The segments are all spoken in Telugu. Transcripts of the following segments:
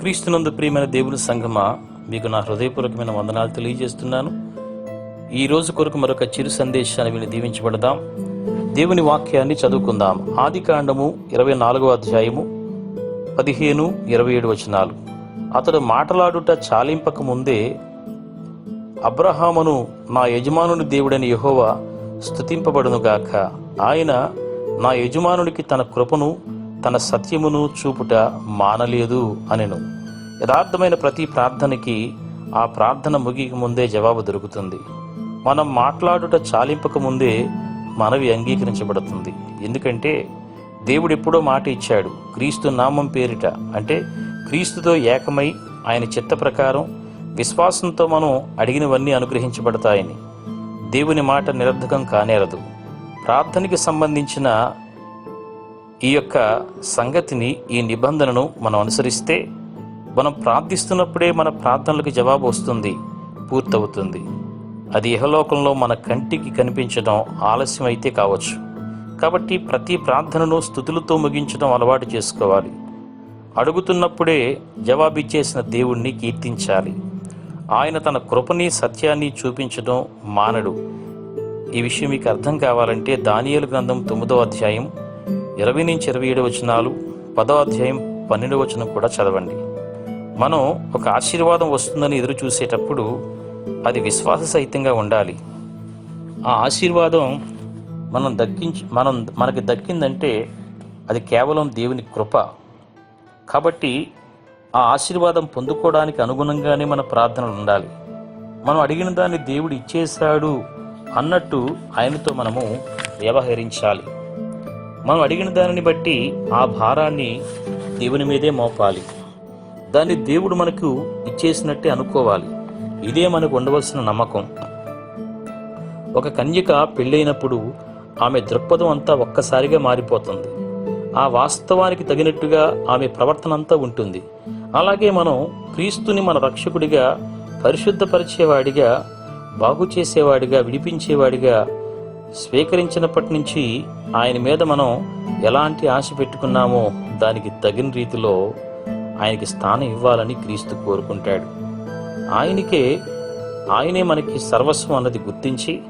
క్రీస్తునందు ప్రియమైన దేవుని సంఘమా మీకు నా హృదయపూర్వకమైన వందనాలు తెలియజేస్తున్నాను. ఈ రోజు కొరకు మరొక చిరు సందేశాన్ని విని దీవించబడదాం. దేవుని వాక్యాన్ని చదువుకుందాం. ఆది కాండము ఇరవై నాలుగో అధ్యాయము పదిహేను ఇరవై ఏడు వచనాలు. అతడు మాటలాడుట చాలింపక ముందే అబ్రహామును నా యజమానుని దేవుడని యహోవా స్థుతింపబడునుగాక ఆయన నా యజమానునికి తన కృపను తన సత్యమును చూపుట మానలేదు అనెను. యథార్థమైన ప్రతి ప్రార్థనకి ఆ ప్రార్థన ముగికి ముందే జవాబు దొరుకుతుంది. మనం మాట్లాడుట చాలింపక ముందే మనవి అంగీకరించబడుతుంది. ఎందుకంటే దేవుడు ఎప్పుడో మాట ఇచ్చాడు క్రీస్తు నామం పేరిట. అంటే క్రీస్తుతో ఏకమై ఆయన చిత్త ప్రకారం విశ్వాసంతో మనం అడిగినవన్నీ అనుగ్రహించబడతాయని. దేవుని మాట నిరర్ధకం కానేరదు. ప్రార్థనకి సంబంధించిన ఈ యొక్క సంగతిని ఈ నిబంధనను మనం అనుసరిస్తే మనం ప్రార్థిస్తున్నప్పుడే మన ప్రార్థనలకు జవాబు వస్తుంది పూర్తవుతుంది. అది ఇహలోకంలో మన కంటికి కనిపించడం ఆలస్యం అయితే కావచ్చు. కాబట్టి ప్రతి ప్రార్థనను స్థుతులతో ముగించడం అలవాటు చేసుకోవాలి. అడుగుతున్నప్పుడే జవాబిచ్చేసిన దేవుణ్ణి కీర్తించాలి. ఆయన తన కృపని సత్యాన్ని చూపించడం మానడు. ఈ విషయం మీకు అర్థం కావాలంటే దానియలు గ్రంథం తొమ్మిదో అధ్యాయం ఇరవై నుంచి ఇరవై ఏడు వచనాలు పదో అధ్యాయం పన్నెండు వచనం కూడా చదవండి. మనం ఒక ఆశీర్వాదం వస్తుందని ఎదురు చూసేటప్పుడు అది విశ్వాస సహితంగా ఉండాలి. ఆ ఆశీర్వాదం మనం దక్కించి మనం మనకి దక్కిందంటే అది కేవలం దేవుని కృప. కాబట్టి ఆ ఆశీర్వాదం పొందుకోవడానికి అనుగుణంగానే మన ప్రార్థనలు ఉండాలి. మనం అడిగిన దాన్ని దేవుడు ఇచ్చేశాడు అన్నట్టు ఆయనతో మనము వ్యవహరించాలి. మనం అడిగిన దానిని బట్టి ఆ భారాన్ని దేవుని మీదే మోపాలి. దాన్ని దేవుడు మనకు ఇచ్చేసినట్టే అనుకోవాలి. ఇదే మనకు ఉండవలసిన నమ్మకం. ఒక కన్యక పెళ్ళైనప్పుడు ఆమె దృక్పథం అంతా ఒక్కసారిగా మారిపోతుంది. ఆ వాస్తవానికి తగినట్టుగా ఆమె ప్రవర్తన అంతా ఉంటుంది. అలాగే మనం క్రీస్తుని మన రక్షకుడిగా పరిశుద్ధపరిచేవాడిగా బాగు చేసేవాడిగా విడిపించేవాడిగా స్వీకరించినప్పటి నుంచి ఆయన మీద మనం ఎలాంటి ఆశ పెట్టుకున్నామో దానికి తగిన రీతిలో ఆయనకి స్థానం ఇవ్వాలని క్రీస్తు కోరుకుంటాడు. ఆయనకే ఆయనే మనకి సర్వస్వం అన్నది గుర్తించి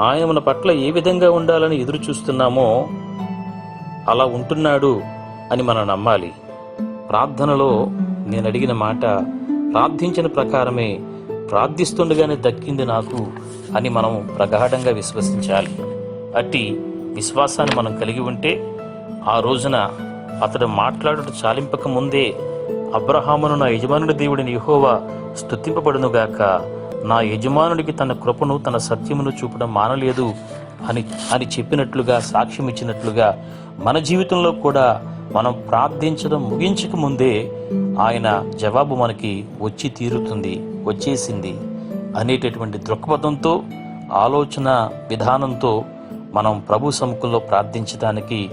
ఆయన మన పట్ల ఏ విధంగా ఉండాలని ఎదురు చూస్తున్నామో అలా ఉంటున్నాడు అని మనం నమ్మాలి. ప్రార్థనలో నేను అడిగిన మాట ప్రార్థించిన ప్రకారమే ప్రార్థిస్తుండగానే దక్కింది నాకు అని మనం ప్రగాఢంగా విశ్వసించాలి. అట్టి విశ్వాసాన్ని మనం కలిగి ఉంటే ఆ రోజున అతడు మాట్లాడుట చాలింపక ముందే అబ్రహామును నా యజమానుడి దేవుడిని యహోవా స్థుతింపబడునుగాక నా యజమానుడికి తన కృపను తన సత్యమును చూపడం మానలేదు అని అని చెప్పినట్లుగా సాక్ష్యం ఇచ్చినట్లుగా మన జీవితంలో కూడా మనం ప్రార్థించడం ముగించక ముందే ఆయన జవాబు మనకి వచ్చి తీరుతుంది. వచ్చేసింది. అనేటటువంటి దృక్పథంతో ఆలోచన విధానంతో మనం ప్రభు సముఖంలో ప్రార్థించడానికి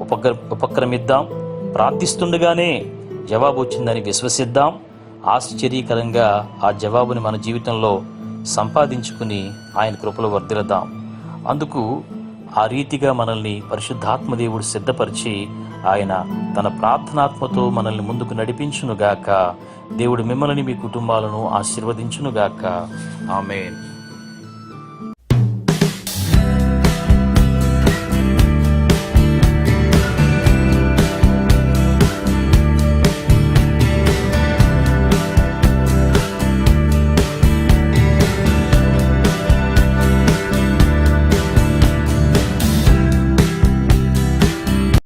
ఉపక్ర ఉపక్రమిద్దాం. ప్రార్థిస్తుండగానే జవాబు వచ్చిందని విశ్వసిద్దాం. ఆశ్చర్యకరంగా ఆ జవాబుని మన జీవితంలో సంపాదించుకుని ఆయన కృపలో వర్ధిల్లుదాం. అందుకు ఆ రీతిగా మనల్ని పరిశుద్ధాత్మదేవుడు సిద్ధపరిచి ఆయన తన ప్రార్థనాత్మతో మనల్ని ముందుకు నడిపించునుగాక. దేవుడు మిమ్మల్ని మీ కుటుంబాలను ఆశీర్వదించునుగాక. ఆమెన్.